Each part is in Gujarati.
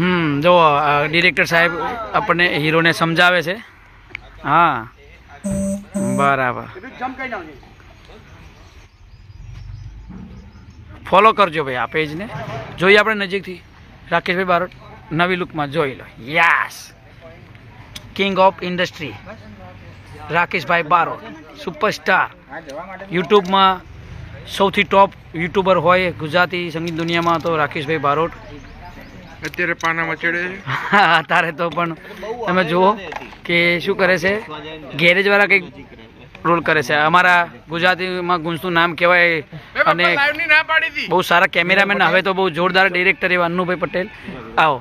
હમ જો ડિરેક્ટર સાહેબ આપણને હીરોને સમજાવે છે. હા. બરાબર. ફોલો કરજો ભાઈ આ પેજને જોઈએ આપણે નજીકથી. રાકેશભાઈ બારોટ, નવી લુકમાં જોઈ લો. Yes king of industry Rakeshbhai Barot superstar યુટ્યુબમાં સૌથી ટોપ યુટ્યુબર હોય ગુજરાતી સંગીત દુનિયામાં તો રાકેશભાઈ બારોટ. અત્યારે પાનામાં ચડે હા તારે તો પણ તમે જુઓ કે શું કરે છે? ગેરેજવાળા કંઈક રોલ કરે છે. અમારા ગુજરાતીમાં ગુંજતું નામ કહેવાય અને બહુ સારા કેમેરામેન હવે તો બહુ જોરદાર ડિરેક્ટર એવા અન્નુભાઈ પટેલ. આવો.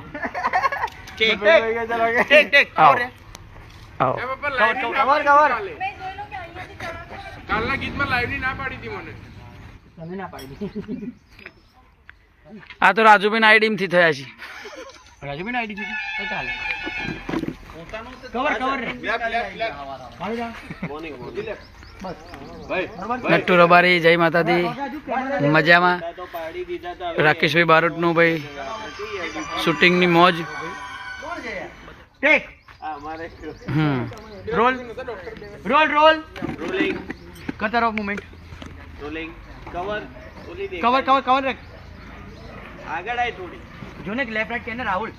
કાલના ગીતમાં લાઈવની ના પાડી હતી મને. ગીતમાં ના પાડી. આ તો રાજુબેન આઈડીમથી થયા છે. નટ્ટુ રબારી જય માતાજી. મજામાં? રાકેશભાઈ બારોટનું ભાઈ. શૂટિંગની મોજ. હમ. રોલ રોલ રોલ કરતા રહો મુમેન્ટ કવર કવર કવર રાખ આગળ આય થોડી. જો ને લેફ્ટ રાઈટ કેને રાહુલ.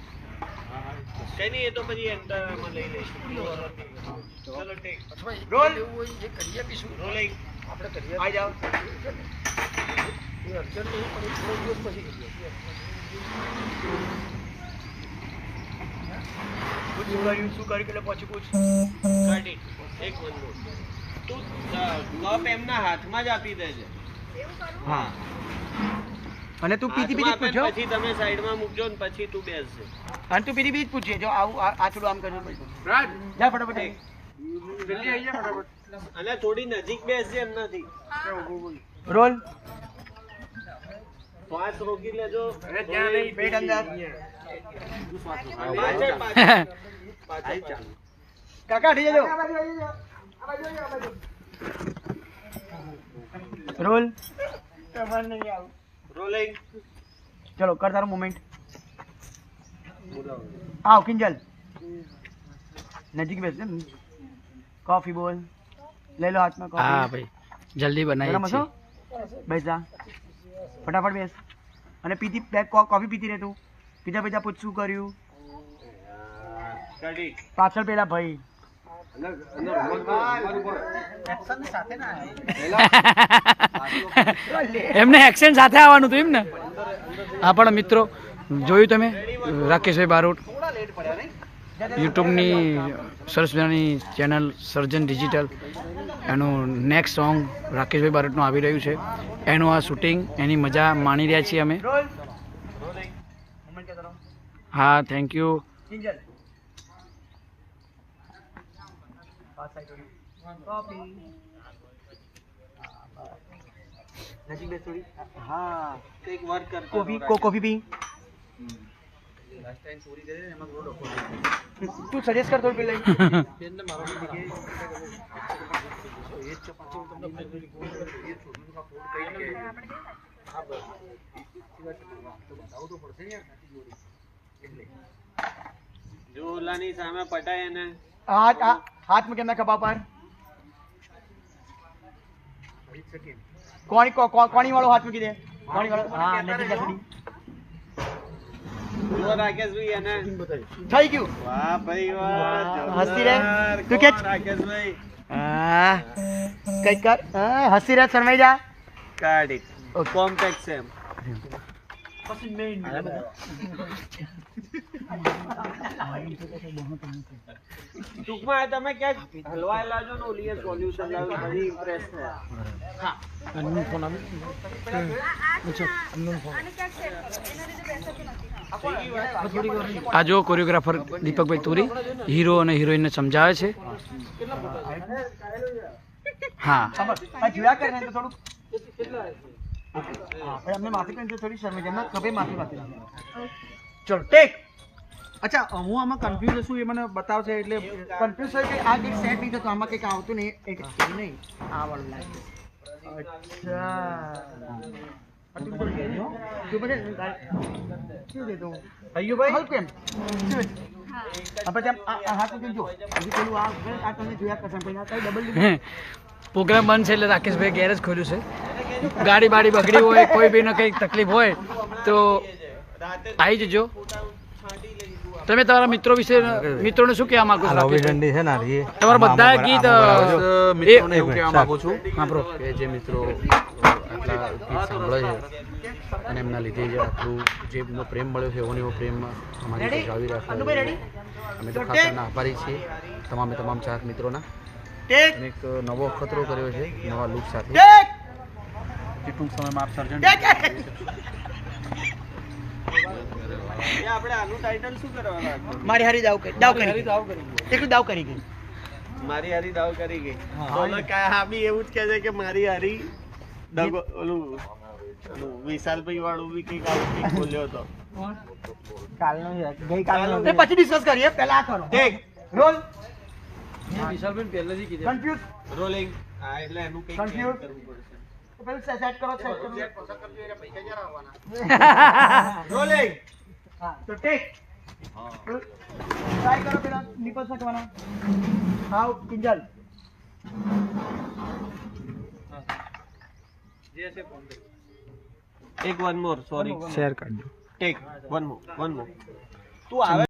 કઈ નહીં એ તો પછી એન્ટરમાં લઈ લઈશું. ચલો ટેક રોલ. રોલિંગ આઈ જાઓ. શું કર્યું? શું કર્યું એટલે પછી પૂછ. ઇટ એક વન તું કપ એમના હાથમાં જ આપી દેજે. હા. અને તું પીતી બીજી પૂછો પૂછજો પછી તમે સાઈડમાં મૂકજો ને પછી તું બેસજે. અને તું પીધી પીતી જ પૂછજે જો આવું આ આ આમ કરજો રાજ! જા ફટાફટ જલ્દી આવી જા ફટાફટ. અને થોડી નજીક બેસજે એમનાથી રોલ. શ્વાસ રોકી લેજો. અરે ત્યાં નહીં પેટ અંદર. પાછળ પાછળ પાછળ. કાકા હટી જજો. રોલ. રોલિંગ ચલો કર તારો મુમેન્ટ આવ કિંજલ નજીક બેસ ને કોફી બોલ લઈ લો હાથમાં હા કોફી ભાઈ જલ્દી બનાવી બેસ જા ફટાફટ બેસ અને પીતી બે કો- કોફી પીતી રહે તું પીતા પીતા પૂછ શું કર્યું પાછળ પેલા ભાઈ એમને એક્શન સાથે આવવાનું હતું એમ ને? હા પણ મિત્રો જોયું તમે? રાકેશભાઈ બારોટ. યુટ્યુબની સરસ મજાની ચેનલ સર્જન ડિજિટલ એનું નેક્સ્ટ સોંગ રાકેશભાઈ બારોટનું આવી રહ્યું છે. એનું આ શૂટિંગ એની મજા માણી રહ્યા છીએ અમે. હા થેન્ક યુ કિંજલ પાસ સાઈડ થોડી કોફી નજીક બેસ થોડી હા કંઈક વર્ક કરતો કોફી હતો કો કોફી પી તું સજેસ્ટ કર થોડું પેલા જો ઓલાની સામે પટાય એને હાથ આ- હાથ મૂકે એમના ખભા પર કોણી કોણી વાળો હાથ મૂકી દે. કોણી વાળો હા નજીક થઈ ગયું. વાહ ભાઈ વાહ હસતી રહે. જોરદાર. તું કે- રાકેશભાઈ હા. કઈ કર. હસી રે શરમાઈ જા. Okay. કોમ્પેક્ટ સેમ ટૂંકમાં તમે ક્યાંક હલવાયેલા છો ને ઓલીએ સોલ્યુશન લાવ્યું ઇમ્પ્રેસ થયા. આ જો કોરિયોગ્રાફર દીપકભાઈ તુરી હીરો અને હિરોઈનને સમજાવે છે. હા. તો તો ચલો ટેક. અચ્છા હું આમાં કન્ફ્યુઝ છું એ મને બતાવશે એટલે કન્ફ્યુઝ હોય કે આ કંઈક સેટ નહીં થતું આમાં કંઈક આવતું નહીં. એક નહીં. આ વાળું લાગે. પ્રોગ્રામ બંધ છે એટલે રાકેશભાઈ ગેરેજ ખોલ્યું છે. ગાડી બાડી બગડી હોય, કોઈ બી ને કઈ તકલીફ હોય, તો આવી જજો. તમે તમારા મિત્રો વિશે મિત્રોને શું કહેવા માંગો છો? રાકેશભાઈ? છે ને તમારા બધા ગીત મિત્રોને એ- એવું કહેવા માંગુ છું હા કે જે મિત્રો આટલા ગીત સાંભળે છે અને એમના લીધે જે આટલું જે એમનો પ્રેમ મળ્યો છે એવો ને એવો પ્રેમ અમારી જાળવી રાખે અમે તો ખાતાના આભારી છીએ તમામે તમામ ચાર મિત્રોના. એક નવો અખતરો કર્યો છે નવા લુક સાથે. ટૂંક સમયમાં આપ સર્જન આપણે આનું ટાઇટલ શું કરવાનું મારી હારી દાવ કરી દાવ કરી દાવ કરી એટલું દાવ કરી ગઈ. મારી હારી દાવ કરી ગઈ. બોલો હા બી એવું જ કહે છે કે મારી હારી દગો ઓલું વિશાલભાઈ વાળું બી કંઈક આવું કંઈક બોલ્યો હતો. કાલનો ગઈ કાલનો પછી ડિસ્કસ કરીએ પહેલા આ કરો. રોલ. વિશાલભાઈ પહેલેથી કીધું. કન્ફ્યુઝ રોલિંગ હા એટલે એનું કંઈક પડશે. પેલું સેટ કરો સેટ કરો. રોલિંગ હા. તો ટેક ટ્રાય કરો પેલા નિપલ શકવાનો. હાઉ કિંજલ. એક વન મોર સોરી શેર કરજો take one more one more તું આવે